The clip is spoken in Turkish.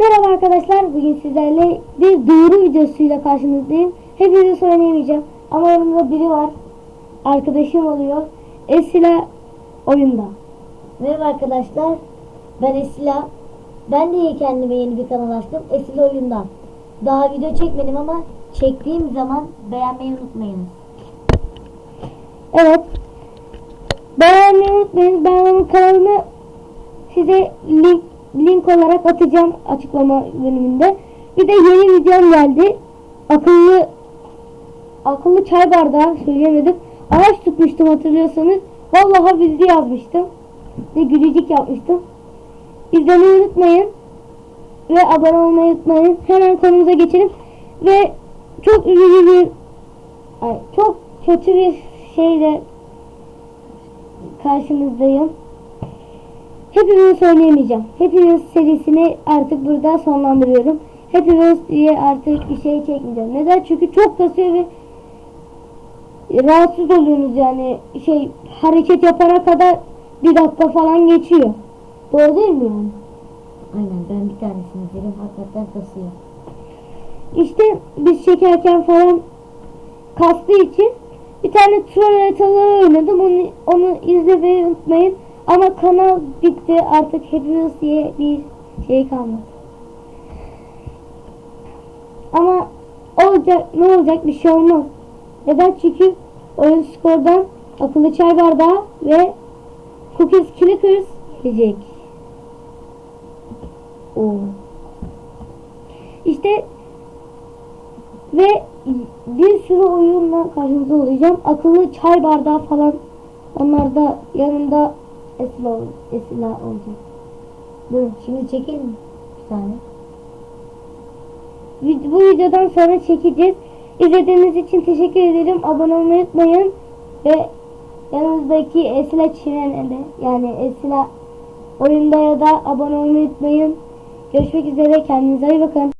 Merhaba arkadaşlar. Bugün sizlerle bir duyuru videosuyla karşınızdayım. Hepinize oynayamayacağım. Ama yanımda biri var. Arkadaşım oluyor. Esila oyunda. Merhaba arkadaşlar. Ben Esila. Ben de kendime yeni bir kanal açtım. Esila Oyundan. Daha video çekmedim ama çektiğim zaman beğenmeyi unutmayınız. Evet. Beğenmeyi unutmayın. Ben onun kanalını size link, link olarak atacağım açıklama bölümünde. Bir de yeni videom geldi. Akıllı akıllı çay bardağı söyleyemedim. Ağaç tutmuştum hatırlıyorsanız. Vallahi bilgi yazmıştım. Ve gülücük yapmıştım. İzlemeyi unutmayın. Ve abone olmayı unutmayın. Hemen konumuza geçelim. Ve çok üzücü bir çok kötü bir şeyle karşınızdayım. Hepimiz söyleyemeyeceğim. Hepimiz serisini artık burada sonlandırıyorum. Hepimiz diye artık bir şey çekmeyeceğim. Neden? Çünkü çok kasıyor ve rahatsız oluyorsunuz yani şey hareket yapana kadar bir dakika falan geçiyor. Doğru değil mi yani? Aynen ben bir tanesini izledim. Hakikaten kasıyor. İşte biz çekerken falan kastığı için bir tane troll haritaları oynadım. Onu, onu izlemeyi unutmayın. Ama kanal bitti. Artık hepimiz diye bir şey kalmadı. Ama olacak ne olacak bir şey olmaz. Neden? Çünkü oyun skordan akıllı çay bardağı ve cookies clickers gelecek. Oo. İşte ve bir sürü oyunla karşınızda olacağım. Akıllı çay bardağı falan. Onlar da yanında Esila, Esila olacak. Dur şimdi çekelim? Bir tane. Bu videodan sonra çekeceğiz. İzlediğiniz için teşekkür ederim. Abone olmayı unutmayın. Ve yanımızdaki Esila Çimen'e de yani Esila oyunda ya da abone olmayı unutmayın. Görüşmek üzere. Kendinize iyi bakın.